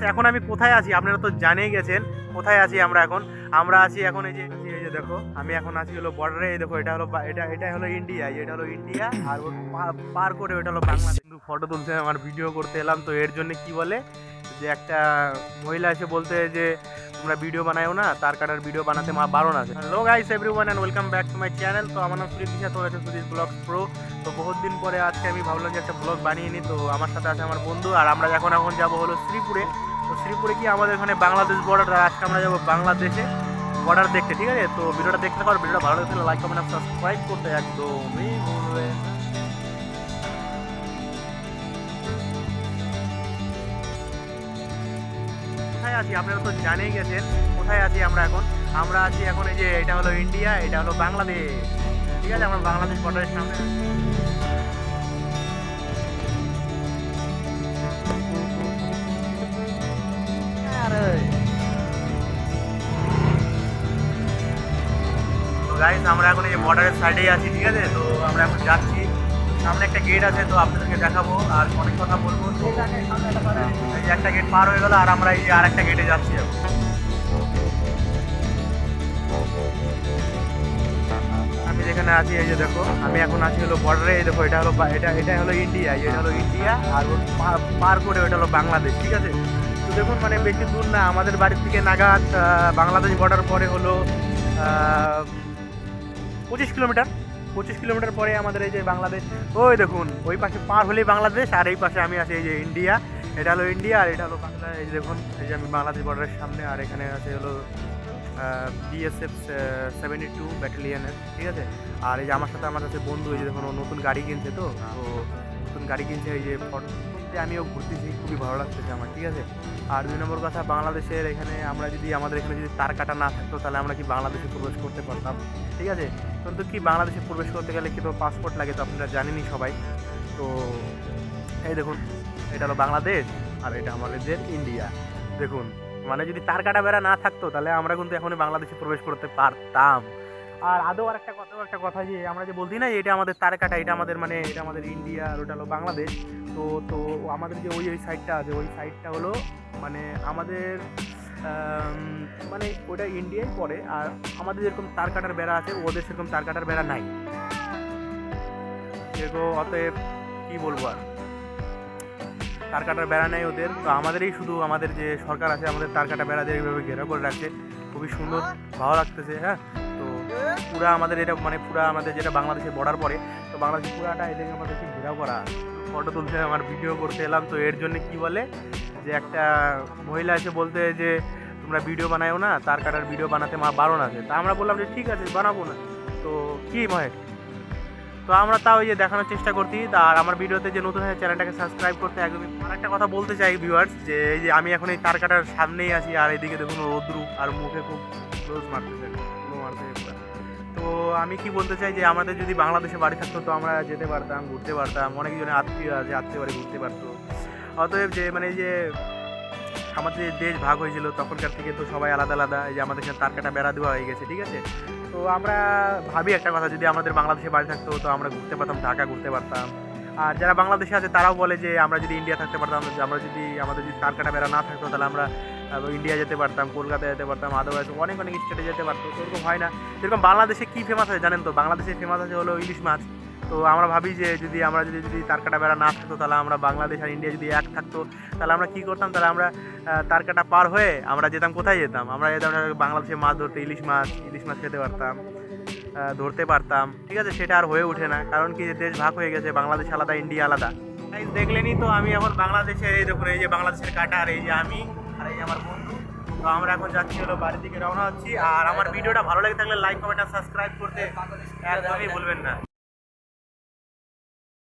Viewers এখন আমি কোথায় আছি? আপনারা তো জানেই গেছেন। কোথায় আছি আমরা এখন? আমরা আছি এখন এই যে এই যে দেখো, আমি এখন আছি হলো বর্ডারে এই দেখো, এটা হলো এটা এটা হলো ইন্ডিয়া এটা হলো ইন্ডিয়া আর পার করে ওটা হলো বাংলাদেশ কিন্তু ফটো তুলতে আমার ভিডিও করতে এলাম, তো এর জন্য কি বলে? যে একটা মহিলা এসে বলতে যে, তোমরা ভিডিও বানায়ও না, তার কাটার ভিডিও বানাতে মা বারণ আছে। Hello guys everyone and welcome back to my channel তো আমার নাম সুজিত দিশা আছে সুজিত ব্লগ প্রো তো বহুত দিন পরে আজকে আমি ভাবলাম যে একটা ব্লগ বানিয়ে নিই তো আমার সাথে আছে আমার বন্ধু, আর আমরা এখন এখন যাব হলো শ্রীপুরে। তো শ্রীপুরে কি আমাদের এখানে বাংলাদেশ বর্ডার আজকে আমরা যাব বাংলাদেশে বর্ডার দেখতে, ঠিক আছে? তো ভিডিওটা দেখতে আর ভিডিওটা ভালো লাগলে লাইক কমেন্ট সাবস্ক্রাইব করতে একদমই ভুলবে। কোথায় আছি? আপনারা তো জানেই গেছেন। কোথায় আছি আমরা এখন? আমরা আছি এখন এই যে, এটা হলো ইন্ডিয়া এটা হলো বাংলাদেশ। ঠিক আছে? আমরা বাংলাদেশ বর্ডারের সামনে গাইস আমরা এখন এই বর্ডারের সাইডেই আছি, ঠিক আছে? তো আমরা এখন যাচ্ছি। সামনে একটা গেট আছে, তো আপনাদেরকে দেখাবো আর অনেক কথা বলব। এই একটা গেট পার হয়ে গেল, আর আমরা এই আর একটা গেটে যাচ্ছি এখন। আমি যেখানে আছি, এই যে দেখো, আমি এখন আছি হলো বর্ডারে এই দেখো, এটা হলো এটা এটা হলো ইন্ডিয়া এটা হলো ইন্ডিয়া আর পার করে ওটা হলো বাংলাদেশ ঠিক আছে? তো দেখুন মানে বেশি দূর না, আমাদের বাড়ির থেকে নাগাদ বাংলাদেশ বর্ডার পরে হলো পঁচিশ কিলোমিটার পঁচিশ কিলোমিটার পরে আমাদের এই যে বাংলাদেশ, ওই দেখুন, ওই পাশে পার হলেই বাংলাদেশ, আর এই পাশে আমি আছি এই যে ইন্ডিয়া, এটা হলো ইন্ডিয়া, আর এটা হলো বাংলা এই যে দেখুন, এই যে আমি বাংলাদেশ বর্ডারের সামনে, আর এখানে আছে হলো বিএসএফ সেভেন্টি টু ব্যাটালিয়ানের ঠিক আছে? আর এই যে আমার সাথে আমার কাছে বন্ধু, এই যে দেখুন নতুন গাড়ি কিনছে তো তো নতুন গাড়ি কিনছে, এই যে ফটো তুলতে আমিও ঘুরতেছি, খুবই ভালো লাগতেছে আমার, ঠিক আছে? আর দুই নম্বর কথা, বাংলাদেশের এখানে আমরা যদি, আমাদের এখানে যদি তার কাটা না থাকতো, তাহলে আমরা কি বাংলাদেশে প্রবেশ করতে পারতাম? ঠিক আছে? কিন্তু কি বাংলাদেশে প্রবেশ করতে গেলে কি তো পাসপোর্ট লাগে, তো আপনারা জানেনই সবাই। তো এই দেখুন, এটা হলো বাংলাদেশ, আর এটা আমাদের ইন্ডিয়া। দেখুন মানে যদি তার কাটা বেড়া না থাকতো, তাহলে আমরা কিন্তু এখন বাংলাদেশে প্রবেশ করতে পারতাম। আর আদৌ আর একটা কথাও একটা কথা যে আমরা যে বলছি না এটা আমাদের তারকাটা এটা আমাদের মানে এটা আমাদের ইন্ডিয়া আর ওটা হলো বাংলাদেশ। তো তো আমাদের যে ওই ওই সাইডটা আছে, ওই সাইডটা হলো মানে আমাদের মানে ওটা ইন্ডিয়ায় পড়ে আর আমাদের যেরকম তার কাটার বেড়া আছে, ওদের সেরকম তার কাটার বেড়া নাই। যেরকম অতএব কী বলব আর? তার কাটার বেড়া নেই ওদের। তো আমাদেরই শুধু আমাদের যে সরকার আছে, আমাদের তার কাটা বেড়া দিয়ে এইভাবে ঘেরা করে রাখছে। খুবই সুন্দর, ভালো লাগতেছে হ্যাঁ? পুরা আমাদের এটা মানে পুরা আমাদের যেটা বাংলাদেশের বর্ডার পরে তো বাংলাদেশের পুরাটা এদিকে আমাদেরকে ঘেরাও করা। ফটো তুলতে, আমার ভিডিও করতে এলাম, তো এর জন্য কি বলে? যে একটা মহিলা এসে বলতে যে, তোমরা ভিডিও বানায়ও না, তার কাটার ভিডিও বানাতে মা বারণ আছে। তা আমরা বললাম যে, ঠিক আছে, বানাবো না। তো কি ভয় তো আমরা তাও যে দেখানোর চেষ্টা করছি। আর আমার ভিডিওতে যে নতুন হয়ে চ্যানেলটাকে সাবস্ক্রাইব করতে একদমই আর একটা কথা বলতে চাই ভিউয়ার্স যে এই যে আমি এখন এই তার কাটার সামনেই আছি আর এইদিকে দেখুন রোদ্রু আর মুখে খুব রোজ মারতেছে মারতেছে তো আমি কি বলতে চাই যে আমাদের যদি বাংলাদেশে বাড়ি থাকতো তো আমরা যেতে পারতাম, ঘুরতে পারতাম অনেকজনের আত্মীয় আছে, আত্মীয় বাড়ি ঘুরতে পারতো। অতএব যে মানে যে আমাদের দেশ ভাগ হয়েছিল, তখনকার থেকে তো সবাই আলাদা আলাদা, এই যে আমাদের এখানে তার কাটা বেড়া দেওয়া হয়ে গেছে, ঠিক আছে? তো আমরা ভাবি একটা কথা, যদি আমাদের বাংলাদেশে বাড়ি থাকতো তো আমরা ঘুরতে পারতাম, ঢাকা ঘুরতে পারতাম। আর যারা বাংলাদেশে আছে তারাও বলে যে আমরা যদি ইন্ডিয়া থাকতে পারতাম আমরা যদি আমাদের যদি তার কাটা বেড়া না থাকতো, তাহলে আমরা ইন্ডিয়া যেতে পারতাম, কলকাতা যেতে পারতাম আদারওয়াইজ অনেক অনেক স্টেটে যেতে পারতো সেরকম হয় না। সেরকম বাংলাদেশে কী ফেমাস আছে জানেন তো? বাংলাদেশে ফেমাস আছে হলো ইলিশ মাছ। তো আমরা ভাবি যে যদি আমরা যদি যদি তারকাটা বেড়া না থাকতো, তাহলে আমরা বাংলাদেশ আর ইন্ডিয়া যদি এক থাকতো, তাহলে আমরা কী করতাম? তাহলে আমরা তারকাটা পার হয়ে আমরা যেতাম, কোথায় যেতাম? আমরা যেতাম বাংলাদেশে মাছ ধরতে, ইলিশ মাছ ইলিশ মাছ খেতে পারতাম ধরতে পারতাম। ঠিক আছে, সেটা আর হয়ে ওঠে না, কারণ কি দেশ ভাগ হয়ে গেছে, বাংলাদেশ আলাদা, ইন্ডিয়া আলাদা। তাই দেখলেনই তো আমি এখন বাংলাদেশের, এই দেখুন, এই যে বাংলাদেশের কাটা আর এই যে আমি আর এই যে আমার বন্ধু। তো আমরা এখন যাচ্ছি হলো বাড়ির দিকে রওনা হচ্ছি, আর আমার ভিডিওটা ভালো লাগে থাকলে লাইক কমেন্ট আর সাবস্ক্রাইব করতে একদমই ভুলবেন না।